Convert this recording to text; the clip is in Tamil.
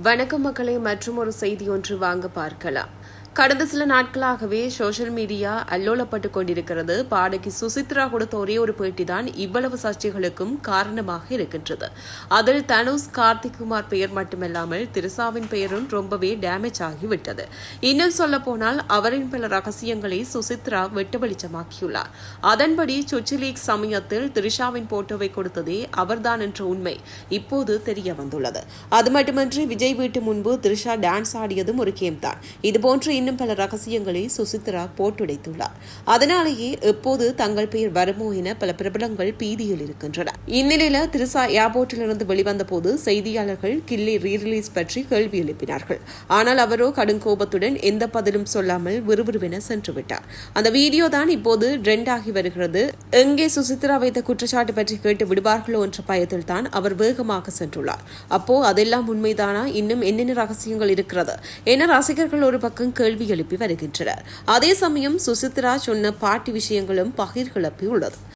வணக்கம் மக்களை மற்றும் ஒரு செய்தி ஒன்று வாங்க பார்க்கலாம். கடந்த சில நாட்களாகவே சோஷியல் மீடியா அல்லோலப்பட்டு கொண்டிருக்கிறது. பாடகி சுசித்ரா கொடுத்த ஒரே ஒரு பேட்டி தான் இவ்வளவு சர்ச்சைகளுக்கும் காரணமாக இருக்கின்றது. அதில் தனுஷ் கார்த்திக் குமார் பெயர் மட்டுமல்லாமல் திரிசாவின் பெயரும் ரொம்பவே டேமேஜ் ஆகிவிட்டது. இன்னும் சொல்ல போனால் அவரின் பல ரகசியங்களை சுசித்ரா வெட்டு வெளிச்சமாக்கியுள்ளார். அதன்படி சுச்சிலீக் சமயத்தில் திரிஷாவின் போட்டோவை கொடுத்ததே அவர்தான் என்ற உண்மை இப்போது தெரிய வந்துள்ளது அது மட்டுமின்றி விஜய் வீட்டு முன்பு திரிஷா டான்ஸ் ஆடியதும் ஒரு கேம் தான். இதுபோன்று இன்னும் பல ரகசியங்களை சுசித்ரா போட்டுடைத்துள்ளார். அதனாலேயே எப்போது தங்கள் பெயர் வருமோ என பல பிரபலங்கள் பீதியில் இருக்கின்றன. இந்நிலையில திருசா ஏர்போர்ட்டிலிருந்து வெளிவந்த போது செய்தியாளர்கள் கில்லி ரீரிலீஸ் பற்றி கேள்வி எழுப்பினார்கள். ஆனால் அவரோ கடும் கோபத்துடன் எந்த பதிலும் சொல்லாமல் விறுவிறுவென சென்று விட்டார் அந்த வீடியோ தான் இப்போது ட்ரெண்ட் ஆகி வருகிறது. எங்கே சுசித்ரா வைத்த குற்றச்சாட்டு பற்றி கேட்டு விடுவார்களோ என்ற பயத்தில் தான் அவர் வேகமாக சென்றுள்ளார். அப்போ அதெல்லாம் உண்மைதானா? இன்னும் என்னென்ன ரகசியங்கள் இருக்கிறது? என ரசிகர்கள் ஒரு பக்கம் கேள்வி எழுப்பி வருகின்றனர். அதே சமயம் சுசித்ரா சொன்ன பாட்டி விஷயங்களும் பகிர் கிளப்பி உள்ளது